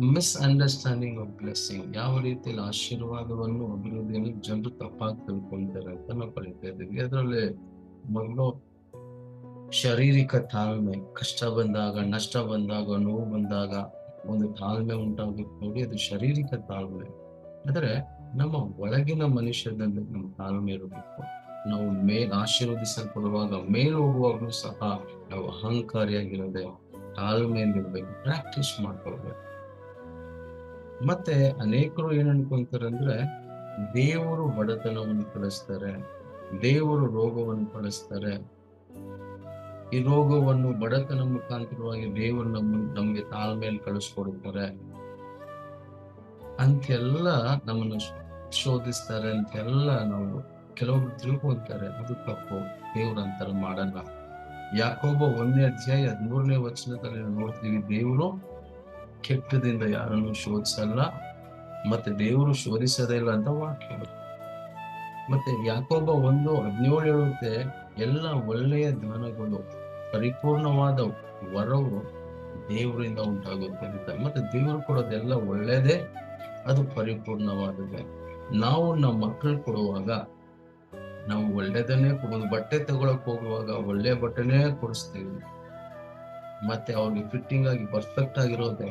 Misunderstanding of blessing ಯಾವ ರೀತಿಯಲ್ಲಿ ಆಶೀರ್ವಾದವನ್ನು ಅಭಿವೃದ್ಧಿಯಲ್ಲಿ ಜನರು ತಪ್ಪಾಗಿ ತಿಳ್ಕೊಂತಾರೆ ಅಂತ ನಾವು ಕಲಿತಾ ಇದ್ದೀವಿ. ಅದರಲ್ಲಿ ಮೊದಲು ಶಾರೀರಿಕ ತಾಳ್ಮೆ, ಕಷ್ಟ ಬಂದಾಗ, ನಷ್ಟ ಬಂದಾಗ, ನೋವು ಬಂದಾಗ ಒಂದು ತಾಳ್ಮೆ ಉಂಟಾಗುತ್ತೆ ನೋಡಿ, ಅದು ಶಾರೀರಿಕ ತಾಳ್ಮೆ. ಆದರೆ ನಮ್ಮ ಒಳಗಿನ ಮನುಷ್ಯನಲ್ಲಿ ನಮ್ಮ ತಾಳ್ಮೆ ಇರಬೇಕು. ನಾವು ಮೇಲ್ ಆಶೀರ್ವದಿಸಲ್ಪಡುವಾಗ, ಮೇಲ್ ಹೋಗುವಾಗಲೂ ಸಹ ನಾವು ಅಹಂಕಾರಿಯಾಗಿರದೆ ತಾಳ್ಮೆಯಲ್ಲಿರ್ಬೇಕು ಪ್ರಾಕ್ಟೀಸ್ ಮಾಡ್ಕೊಳ್ಬೇಕು. ಮತ್ತೆ ಅನೇಕರು ಏನ್ ಅನ್ಕೊಂತಾರೆ ಅಂದ್ರೆ, ದೇವರು ಬಡತನವನ್ನು ಕಳಿಸ್ತಾರೆ ದೇವರು ರೋಗವನ್ನು ಕಳಿಸ್ತಾರೆ ಈ ರೋಗವನ್ನು ಬಡತನ ಮುಖಾಂತರವಾಗಿ ದೇವರು ನಮ್ಮ, ನಮ್ಗೆ ತಾಳ್ಮೆಯಲ್ಲಿ ಕಳಿಸ್ಕೊಡ್ತಾರೆ. ಅಂತೆಲ್ಲ ನಮ್ಮನ್ನು ಶೋಧಿಸ್ತಾರೆ ಅಂತೆಲ್ಲ ನಾವು ಕೆಲವೊಬ್ರು ತಿಳ್ಕೊಂತಾರೆ, ಅದು ತಪ್ಪು, ದೇವ್ರ ಅಂತಾರೆ ಮಾಡಲ್ಲ. ಯಾಕೊಬ್ಬ ಒಂದನೇ ಅಧ್ಯಾಯ ಹದಿಮೂರನೇ ವಚನದಲ್ಲಿ ನೋಡ್ತೀವಿ, ದೇವರು ಕೆಟ್ಟದಿಂದ ಯಾರನ್ನು ಶೋಧಿಸಲ್ಲ, ಮತ್ತೆ ದೇವರು ಶೋಧಿಸದೇ ಇಲ್ಲ ಅಂತ ವಾಕ್ಯ. ಮತ್ತೆ ಯಾಕೊಬ್ಬ ಒಂದು ಹದಿನೇಳು ಹೇಳುತ್ತೆ, ಎಲ್ಲ ಒಳ್ಳೆಯ ಜ್ಞಾನಗಳು ಪರಿಪೂರ್ಣವಾದ ವರವು ದೇವರಿಂದ ಉಂಟಾಗುತ್ತೆ ಅಂತ ಮತ್ತೆ ದೇವರು ಕೊಡೋದೆಲ್ಲ ಒಳ್ಳೆಯದೇ, ಅದು ಪರಿಪೂರ್ಣವಾದದೆ ನಾವು ನಮ್ಮ ಮಕ್ಕಳು ಕೊಡುವಾಗ, ನಾವು ಒಳ್ಳೇದನ್ನೇ ಕೊಡೋದು ಬಟ್ಟೆ ತಗೊಳಕ್ ಹೋಗುವಾಗ ಒಳ್ಳೆ ಬಟ್ಟೆನೇ ಕೊಡಿಸ್ತೀವಿ. ಮತ್ತೆ ಅವ್ರಿಗೆ ಫಿಟ್ಟಿಂಗ್ ಆಗಿ ಪರ್ಫೆಕ್ಟ್ ಆಗಿರೋದೆ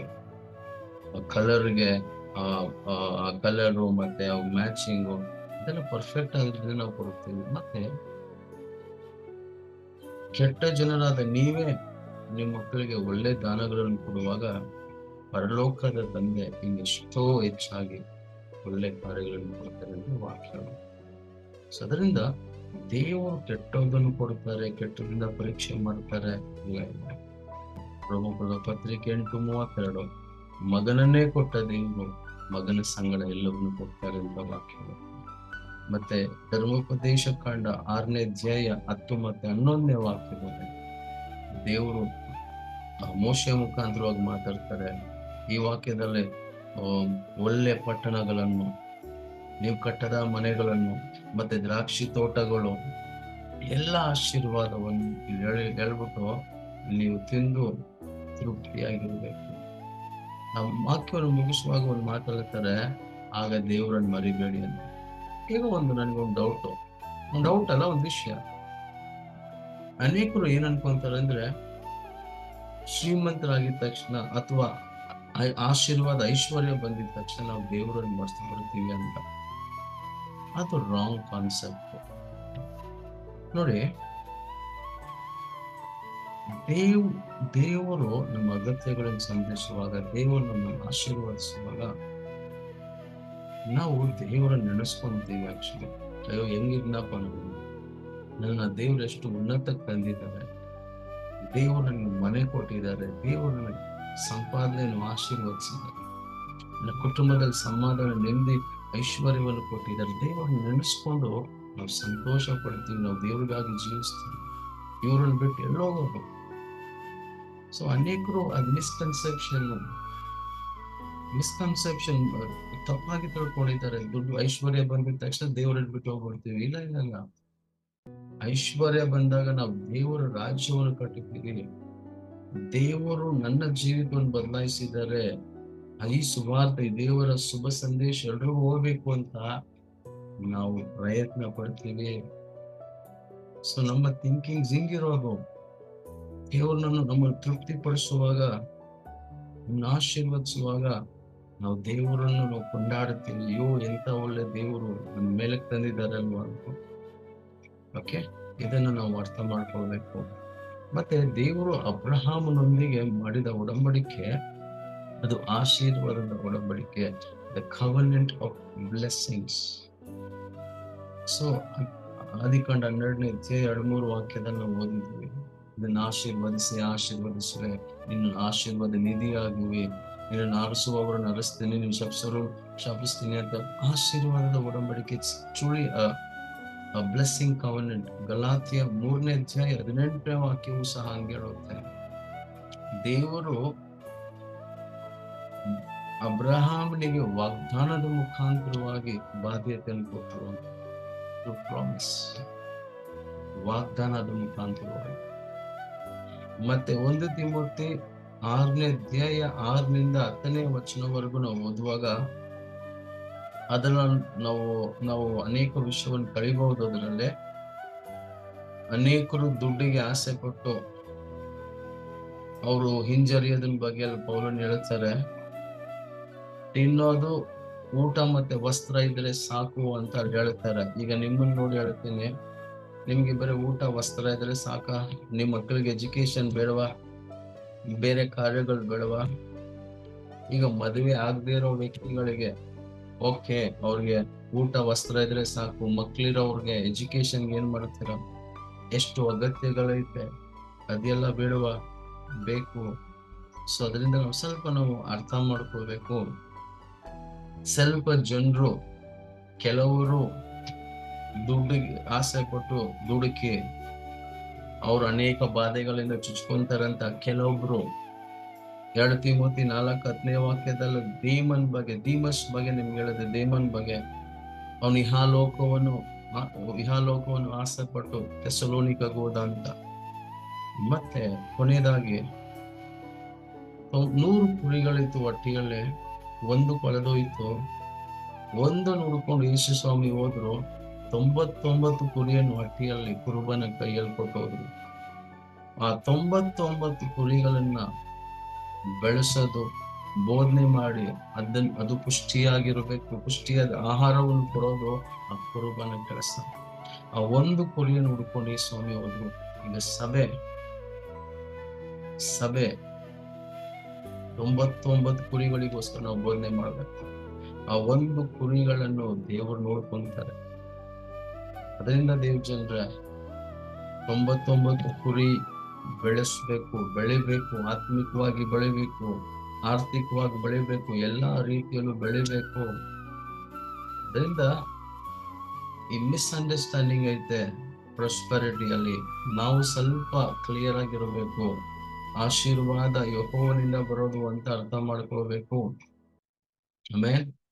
ಕಲರ್ಗೆ ಆ ಕಲರು ಮತ್ತೆ ಮ್ಯಾಚಿಂಗು ಇದೆಲ್ಲ ಪರ್ಫೆಕ್ಟ್ ಆಗಿದ್ರೆ ನಾವು ಕೊಡ್ತೀವಿ ಮತ್ತೆ ಕೆಟ್ಟ ಜನರಾದ ನೀವೇ ನಿಮ್ಮ ಮಕ್ಕಳಿಗೆ ಒಳ್ಳೆ ದಾನಗಳನ್ನು ಕೊಡುವಾಗ ಪರಲೋಕದ ತಂದೆ ಇನ್ನೆಷ್ಟೋ ಹೆಚ್ಚಾಗಿ ಒಳ್ಳೆ ಕಾರ್ಯಗಳನ್ನು ಕೊಡ್ತಾರೆ ಅಂತ ವಾಕ್ಯ. ಸೊ ಅದರಿಂದ ದೇವರು ಕೆಟ್ಟದನ್ನು ಕೊಡ್ತಾರೆ ಕೆಟ್ಟದಿಂದ ಪರೀಕ್ಷೆ ಮಾಡ್ತಾರೆ ಇಲ್ಲ ಪ್ರಮುಖದ ಪತ್ರಿಕೆ ಎಂಟು ಮೂವತ್ತೆರಡು. ಮಗನನ್ನೇ ಕೊಟ್ಟ ದೇವರು ಮಗನ ಸಂಗಡ ಎಲ್ಲವನ್ನು ಕೊಡ್ತಾರೆ ಅಂತ ವಾಕ್ಯ ಮತ್ತೆ ಧರ್ಮೋಪದೇಶ ಕಾಂಡ ಆರನೇ ಅಧ್ಯಾಯ ಹತ್ತು ಮತ್ತೆ ಹನ್ನೊಂದನೇ ವಾಕ್ಯದಲ್ಲಿ ದೇವರು ಮೋಶ ಮುಖಾಂತರವಾಗಿ ಮಾತಾಡ್ತಾರೆ. ಈ ವಾಕ್ಯದಲ್ಲಿ ಒಳ್ಳೆ ಪಟ್ಟಣಗಳನ್ನು, ನೀವು ಕಟ್ಟದ ಮನೆಗಳನ್ನು, ಮತ್ತೆ ದ್ರಾಕ್ಷಿ ತೋಟಗಳು, ಎಲ್ಲ ಆಶೀರ್ವಾದವನ್ನು ಹೇಳಿ, ಹೇಳ್ಬಿಟ್ಟು ನೀವು ತಿಂದು ತೃಪ್ತಿಯಾಗಿರ್ಬೇಕು. ನಾವು ವಾಕ್ಯವನ್ನು ಮುಗಿಸುವಾಗ ಒಂದು ಮಾತಾಡ್ತಾರೆ ಆಗ ದೇವರನ್ನು ಮರಿಬೇಡಿ ಅಂತ. ಈಗ ಒಂದು ನನಗೊಂದು ಡೌಟ್ ಒಂದು ಡೌಟ್ ಅಲ್ಲ, ಒಂದು ವಿಷಯ. ಅನೇಕರು ಏನ್ ಅನ್ಕೊಂತಾರೆ ಅಂದ್ರೆ, ಶ್ರೀಮಂತರಾಗಿದ್ದ ತಕ್ಷಣ ಅಥವಾ ಆಶೀರ್ವಾದ, ಐಶ್ವರ್ಯ ಬಂದಿದ ತಕ್ಷಣ ನಾವು ದೇವರನ್ನು ಮರ್ತು ಬರ್ತೀವಿ ಅಂತ. ಅದು ರಾಂಗ್ ಕಾನ್ಸೆಪ್ಟ್ ನೋಡಿ ದೇವ್, ದೇವರು ನಮ್ಮ ಅಗತ್ಯಗಳನ್ನು ಸಂಧಿಸುವಾಗ ದೇವರು ನಮ್ಮನ್ನು ಆಶೀರ್ವದಿಸುವಾಗ ನಾವು ದೇವರನ್ನ ನೆನೆಸ್ಕೊಂತೀವಿ ಆಕ್ಚುಲಿ ಅಯ್ಯೋ, ಹೆಂಗಿದ್ನಪ್ಪ ನಾನು ನನ್ನ ದೇವ್ರು ಎಷ್ಟು ಉನ್ನತಕ್ಕೆ ತಂದಿದ್ದಾರೆ. ದೇವರು ನನ್ನ ಮನೆ ಕೊಟ್ಟಿದ್ದಾರೆ. ದೇವರು ನನಗೆ ಸಂಪಾದನೆಯನ್ನು ಆಶೀರ್ವದಿಸಿದ್ದಾರೆ. ನನ್ನ ಕುಟುಂಬದಲ್ಲಿ ಸಮಾಧಾನ, ನೆಮ್ಮದಿ, ಐಶ್ವರ್ಯವನ್ನು ಕೊಟ್ಟಿದ್ದಾರೆ. ದೇವರನ್ನ ನೆನೆಸ್ಕೊಂಡು ನಾವು ಸಂತೋಷ ಪಡ್ತೀವಿ. ನಾವು ದೇವರಿಗಾಗಿ ಜೀವಿಸ್ತೀವಿ. ಇವರನ್ನು ಬಿಟ್ಟು ಎಲ್ಲೋ ಹೋಗ್ಬೇಕು ಸೊ ಅನೇಕರು ಅದು ಮಿಸ್ಕನ್ಸೆಪ್ಷನ್ ಮಿಸ್ಕನ್ಸೆಪ್ಷನ್ ತಪ್ಪಾಗಿ ತಿಳ್ಕೊಂಡಿದ್ದಾರೆ ದುಡ್ಡು ಐಶ್ವರ್ಯ ಬಂದಿದ ತಕ್ಷಣ ದೇವರಲ್ಲಿ ಬಿಟ್ಟು ಹೋಗ್ಬಿಡ್ತೀವಿ. ಇಲ್ಲ ಇಲ್ಲ ಇಲ್ಲ. ಐಶ್ವರ್ಯ ಬಂದಾಗ ನಾವು ದೇವರ ರಾಜ್ಯವನ್ನು ಕಟ್ಟಿದ್ದೀವಿ. ದೇವರು ನನ್ನ ಜೀವಿತವನ್ನು ಬದಲಾಯಿಸಿದ್ದಾರೆ. ಈ ಸುವಾರ್ತೆ ದೇವರ ಶುಭ ಸಂದೇಶ ಎಲ್ರಿಗೂ ಹೋಗ್ಬೇಕು ಅಂತ ನಾವು ಪ್ರಯತ್ನ ಪಡ್ತೀವಿ. ಸೊ ನಮ್ಮ ಥಿಂಕಿಂಗ್ ಹಿಂಗಿರೋದು ದೇವ್ರನ್ನ ನಮ್ಮನ್ನು ತೃಪ್ತಿಪಡಿಸುವಾಗ, ನಮ್ಮನ್ನು ಆಶೀರ್ವದಿಸುವಾಗ ನಾವು ದೇವರನ್ನು ನಾವು ಕೊಂಡಾಡುತ್ತೀವಿ. ಅಯ್ಯೋ ಎಂತ ಒಳ್ಳೆ ದೇವರು ನಮ್ಮ ಮೇಲೆ ತಂದಿದ್ದಾರೆ ಅಲ್ವಾ ಓಕೆ ಇದನ್ನು ನಾವು ಅರ್ಥ ಮಾಡ್ಕೊಳ್ಬೇಕು. ಮತ್ತೆ ದೇವರು ಅಬ್ರಹಾಮನೊಂದಿಗೆ ಮಾಡಿದ ಒಡಂಬಡಿಕೆ, ಅದು ಆಶೀರ್ವಾದದ ಒಡಂಬಡಿಕೆ the covenant of blessings so ಆದಿಕಾಂಡ ಹನ್ನೆರಡನೇ ಜೆ ಎರಡು ಮೂರು ವಾಕ್ಯದಲ್ಲಿ ನಾವು ಓದಿದ್ವಿ. ಇದನ್ನ ಆಶೀರ್ವದಿಸಿ, ಆಶೀರ್ವದಿಸುವೆ. ನಿನ್ನ ಆಶೀರ್ವಾದ ನಿಧಿಯಾಗಿವೆ. ನಿನ್ನನ್ನು ಆರಿಸುವವರನ್ನು ಅರಸ್ತೀನಿ ನೀನು ಶಪಿಸರು ಶಪಿಸ್ತೀನಿ ಅಂತ ಆಶೀರ್ವಾದದ ಒಡಂಬಡಿಕೆ. ಚುಳಿ ಬ್ಲೆಸ್ಸಿಂಗ್ ಕವನೆಂಟ್ ಗಲಾತಿಯ ಮೂರನೇ ಅಧ್ಯಾಯ ಹದಿನೆಂಟನೇ ವಾಕ್ಯವು ಸಹ ಹಂಗೆ ಹೇಳುತ್ತೆ. ದೇವರು ಅಬ್ರಹಾಮನಿಗೆ ವಾಗ್ದಾನದ ಮುಖಾಂತರವಾಗಿ ಬಾಧ್ಯತೆಯನ್ನು ಕೊಟ್ಟರು. ಪ್ರಾಮಿಸ್ ವಾಗ್ದಾನದ ಮುಖಾಂತರವಾಗಿ. ಮತ್ತೆ ಒಂದು ತಿಮೂರ್ತಿ ಆರನೇ ಅಧ್ಯಾಯ ಆರನಿಂದ ಹತ್ತನೇ ವಚನವರೆಗೂ ನಾವು ಓದುವಾಗ ಅದನ್ನ ನಾವು ನಾವು ಅನೇಕ ವಿಷಯವನ್ನು ಕಳಿಬಹುದು ಅದರಲ್ಲಿ. ಅನೇಕರು ದುಡ್ಡಿಗೆ ಆಸೆ ಪಟ್ಟು ಅವರು ಹಿಂಜರಿಯೋದನ್ ಬಗ್ಗೆ ಅಲ್ಲಿ ಪೌಲನ್ ಹೇಳ್ತಾರೆ. ತಿನ್ನೋದು ಊಟ ಮತ್ತೆ ವಸ್ತ್ರ ಇದ್ರೆ ಸಾಕು ಅಂತ ಹೇಳ್ತಾರೆ. ಈಗ ನಿಮ್ಮನ್ನ ನೋಡಿ ಹೇಳ್ತೀನಿ. ನಿಮ್ಗೆ ಬರೀ ಊಟ, ವಸ್ತ್ರ ಇದ್ರೆ ಸಾಕ. ನಿಮ್ಮ ಮಕ್ಕಳಿಗೆ ಎಜುಕೇಶನ್ ಬೇಡವಾ. ಬೇರೆ ಕಾರ್ಯಗಳು ಬೇಡವಾ. ಈಗ ಮದುವೆ ಆಗದೆ ಇರೋ ವ್ಯಕ್ತಿಗಳಿಗೆ, ಓಕೆ, ಅವ್ರಿಗೆ ಊಟ, ವಸ್ತ್ರ ಇದ್ರೆ ಸಾಕು. ಮಕ್ಳಿರೋರ್ಗೆ ಎಜುಕೇಶನ್ ಏನ್ ಮಾಡ್ತೀರ? ಎಷ್ಟು ಅಗತ್ಯಗಳೈತೆ ಅದೆಲ್ಲ ಬೇಡವಾ. ಬೇಕು. ಸೊ ಅದರಿಂದ ನಾವು ಸ್ವಲ್ಪ ನಾವು ಅರ್ಥ ಮಾಡ್ಕೋಬೇಕು ಸ್ವಲ್ಪ ಜನರು, ಕೆಲವರು ದುಡ್ಡಿಗೆ ಆಸೆ ಕೊಟ್ಟು ದುಡುಕಿ ಅವ್ರು ಅನೇಕ ಬಾಧೆಗಳಿಂದ ಚುಚ್ಕೊಂತಾರಂತ ಕೆಲವೊಬ್ರು. ಎರಡು ತಿಮೋತಿ ನಾಲ್ಕು ಹತ್ತನೇ ವಾಕ್ಯದಲ್ಲಿ ಧೀಮನ್ ಬಗ್ಗೆ ಧೀಮಸ್ ಬಗ್ಗೆ ನಿಮ್ಗೆ ಹೇಳಿದೆ ಧೀಮನ್ ಬಗ್ಗೆ ಅವನು ಇಹಾಲೋಕವನ್ನು ಇಹಾಲೋಕವನ್ನು ಆಸೆ ಪಟ್ಟು ಹೋದ ಅಂತ. ಮತ್ತೆ ಕೊನೆಯದಾಗಿ ನೂರು ಕುರಿಗಳಿತ್ತು ಒಟ್ಟಿಗಳೇ ಒಂದು ಕೊಳೆದೋಯ್ತು ಒಂದು ನೋಡ್ಕೊಂಡು ಯೇಸು ಸ್ವಾಮಿ ಹೋದ್ರು. ತೊಂಬತ್ತೊಂಬತ್ತು ಕುರಿಯನ್ನು ಹಟ್ಟಿಯಲ್ಲಿ ಕುರುಬನ ಕೈಯಲ್ಲಿ ಕೊಟ್ಟೋದ್ರು. ಆ ತೊಂಬತ್ತೊಂಬತ್ತು ಕುರಿಗಳನ್ನ ಬೆಳೆಸೋದು, ಬೋಧನೆ ಮಾಡಿ ಅದನ್ನ ಅದು ಪುಷ್ಟಿಯಾಗಿರಬೇಕು, ಪುಷ್ಟಿಯಾದ ಆಹಾರವನ್ನು ಕೊಡೋದು ಆ ಕುರುಬನ ಕೆಲಸ. ಆ ಒಂದು ಕುರಿಯನ್ನು ಹುಡ್ಕೊಂಡು ಈ ಸ್ವಾಮಿ ಹೋದ್ರು. ಈಗ ಸಭೆ ಸಭೆ ತೊಂಬತ್ತೊಂಬತ್ತು ಕುರಿಗಳಿಗೋಸ್ಕರ ನಾವು ಬೋಧನೆ ಮಾಡ್ಬೇಕು. ಆ ಒಂದು ಕುರಿಗಳನ್ನು ದೇವರು ನೋಡ್ಕೊಂತಾರೆ. ಅದರಿಂದ ದೇವ್ ಜನರ ತೊಂಬತ್ತೊಂಬತ್ತು ಕುರಿ ಬೆಳೆಸ್ಬೇಕು, ಬೆಳಿಬೇಕು, ಆತ್ಮಿಕವಾಗಿ ಬೆಳಿಬೇಕು, ಆರ್ಥಿಕವಾಗಿ ಬೆಳಿಬೇಕು, ಎಲ್ಲಾ ರೀತಿಯಲ್ಲೂ ಬೆಳಿಬೇಕು. ಅದರಿಂದ ಈ ಮಿಸ್ಅಂಡರ್ಸ್ಟ್ಯಾಂಡಿಂಗ್ ಐತೆ ಪ್ರಾಸ್ಪರಿಟಿಯಲ್ಲಿ ನಾವು ಸ್ವಲ್ಪ ಕ್ಲಿಯರ್ ಆಗಿರಬೇಕು. ಆಶೀರ್ವಾದ ಯಹೋವನಿಂದ ಬರೋದು ಅಂತ ಅರ್ಥ ಮಾಡ್ಕೊಳ್ಬೇಕು. ಆಮೇಲೆ